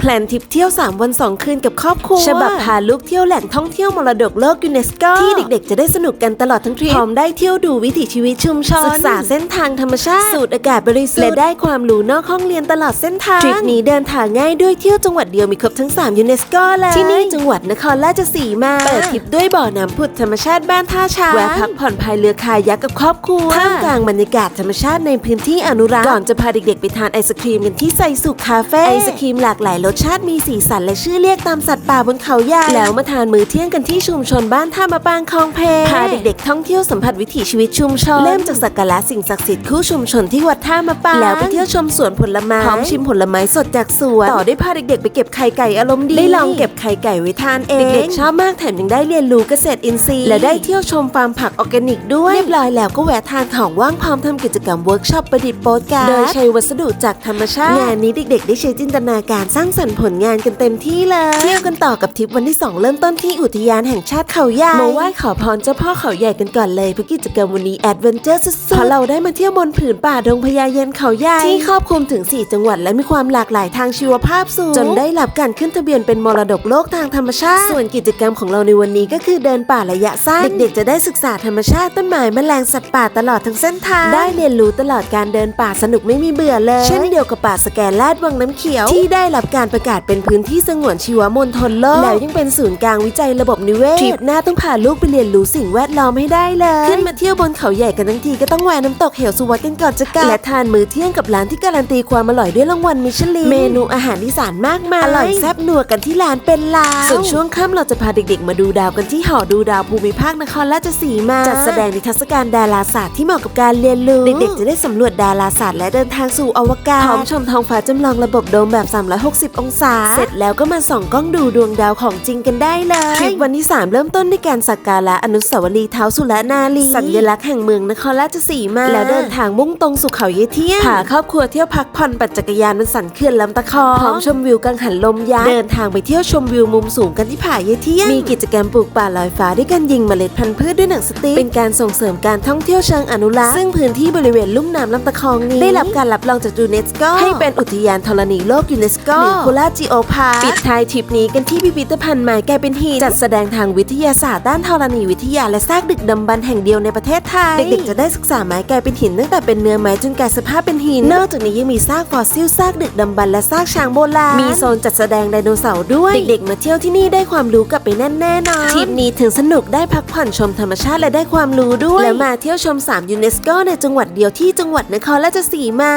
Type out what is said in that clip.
แพลนทริปเที่ยว 3 วัน 2 คืนกับครอบครัว ฉบับพาลูกเที่ยวแหล่งท่องเที่ยวมรดกโลกยูเนสโกที่เด็กๆ จะได้สนุกกันตลอดทั้งทริปพร้อมได้เที่ยวดูวิถีชีวิตชุมชนศึกษาเส้นทางธรรมชาติ สูดอากาศบริสุทธิ์และได้ความรู้นอกห้องเรียนตลอดเส้นทางทริปนี้เดินทางง่ายด้วยเที่ยวจังหวัดเดียวมีครบทั้ง 3ยูเนสโกเลยที่นี่จังหวัดนครราชสีมาเปิดทริปด้วยบ่อน้ำผุดธรรมชาติบ้านท่าช้างแวะพักผ่อนภายเรือคายักกับครอบครัวท่ามกลางบรรยากาศธรรมชาติในพื้นที่อนุรักษ์ก่อนจะพาเด็กๆไปทานไอศครีมกันที่ไซสุคาเฟ่ไอศครีมหลากหลายรสชาติมีสีสันและชื่อเรียกตามสัตว์ป่าบนเขาใหญ่แล้วมาทานมื้อเที่ยงกันที่ชุมชนบ้านท่ามะปางคลองเพพาเด็กๆท่องเที่ยวสัมผัสวิถีชีวิตชุมชน เริ่มจากสักการะสิ่งศักดิ์สิทธิ์คู่ชุมชนที่วัดท่ามะปางแล้วไปเที่ยวชมสวนผลไม้พร้อมชิมผลไม้สดจากสวนต่อด้วยพาเด็กๆไปเก็บไข่ไก่อารมณ์ดีได้ลองเก็บไข่ไก่ไว้ทานเองเด็กๆชอบมากแถมยังได้เรียนรู้เกษตรอินทรีย์ และได้เที่ยวชมฟาร์มผักออร์แกนิกด้วยเรียบร้อยแล้วก็แวะทานของว่างพร้อมทำกิจกรรมเวิร์กช็อปประดิษฐ์โปสการ์ดโดยใช้วัสดุจากธรรมชาติงานนี้เด็ก ๆ ได้ใช้จินตนาการสร้างสรรค์ผลงานกันเต็มที่เลยเที่ยวกันต่อกับทริปวันที่ 2 เริ่มต้นที่อุทยานแห่งชาติเขาใหญ่มาไหว้ขอพรเจ้าพ่อเขาใหญ่กันก่อนเลยเพราะกิจกรรมวันนี้แอดเวนเจอร์สุดๆเพราะเราได้มาเที่ยวบนผืนป่าดงพญาเย็นเขาใหญ่ที่ครอบคลุมถึง 4 จังหวัดและมีความหลากหลายทางชีวภาพสูงจนได้รับการขึ้นทะเบียนเป็นมรดกโลกทางธรรมชาติ ส่วนกิจกรรมของเราในวันนี้ก็คือเดินป่าระยะสั้นเด็กๆจะได้ศึกษาธรรมชาติต้นไม้แมลงสัตว์ป่าตลอดทั้งเส้นทางได้เรียนรู้ตลอดการเดินป่าสนุกไม่มีเบื่อเลย เช่นเดียวกับป่าสแกนลาดวังน้ำเขียวที่ได้รับการประกาศเป็นพื้นที่สงวนชีวมณฑลโลก แล้วยังเป็นศูนย์กลางวิจัยระบบนิเวศทริปหน้าต้องพาลูกไปเรียนรู้สิ่งแวดล้อมให้ได้เลย ขึ้นมาเที่ยวบนเขาใหญ่กันทั้งทีก็ต้องแวะน้ำตกเหวสุวัตกันก่อนจะกลับและทานมื้อเที่ยงกับร้านที่การันตีความอร่อยด้วยรางวัลมิชลินเมนูอาหารอีสานมากมายอร่อยแซ่บนัวกันที่ร้านเป็นลาวส่วนช่วงค่ำเราจะพาเด็กๆ มาดูดาวกันที่หอดูดาวภูมิภาคนครราชสีมา จัดแสดงนิทรรศการดาราศาสตร์ที่เหมาะกับการเรียนรู้เด็กๆจะได้สำรวจดาราศาสตร์และเดินทางสู่อวกาศพร้อมชมท้องฟ้าจำลองระบบโดมแบบ 360องศา เสร็จแล้วก็มาส่องกล้องดูดวงดาวของจริงกันได้เลยทริปวันที่ 3 เริ่มต้นด้วยการสักการะอนุสาวรีย์เท้าสุรนารีสัญลักษณ์แห่งเมืองนครราชสีมา แล้วเดินทางมุ่งตรงสู่เขาเยเที่ยงพาครอบครัวเที่ยวพักผ่อนปั่นจักรยานบนสันเขื่อนลำตะคองพร้อมชมวิวกังหันลมยักษ์เดินทางไปเที่ยวชมวิวมุมสูงกันที่ผาเยเที่ยงมีกิจกรรมปลูกป่าลอยฟ้าด้วยการยิงเมล็ดพันธุ์พืชด้วยหนังสติ๊กเป็นการส่งเสริมการท่องเที่ยวเชิงอนุรักษ์ซึ่งพื้นที่บริเวณลุ่มน้ำลำตะคองนี้ ได้รับการรับรองจากยูเนสโกให้เป็นอุทยานธรณีโลกยูเนสโกหรือโคราจิโอพาปิดท้ายทริปนี้กันที่พิพิธภัณฑ์ไม้แกลายเป็นหินจัดแสดงทางวิทยาศาสตร์ด้านธรณีวิทยาและซากดึกดำบรรพ์แห่งเดียวในประเทศไทย เด็กๆจะได้ศึกษาไม้แกลายเป็นหินตั้งแต่เป็นเนื้อไม้จนกลายสภาพเป็นหิน นอกจากนี้ยังมีซากฟอสซิลซากดึกดำบรรพ์และซากช้างโบราณมีโซนจัดแสดงไดโนเสาร์ด้วยเด็กๆมาเที่ยวที่นี่ได้ความรู้กลับไปแน่นแน่นอนทริปนี้ถึงสนุกได้พักผ่อนชมธรรมชาติและได้ความรู้ด้วย แล้วมาเที่ยวชม3ยูเนสโกในจังหวัดเดียวที่จังหวัดนครราชสีมา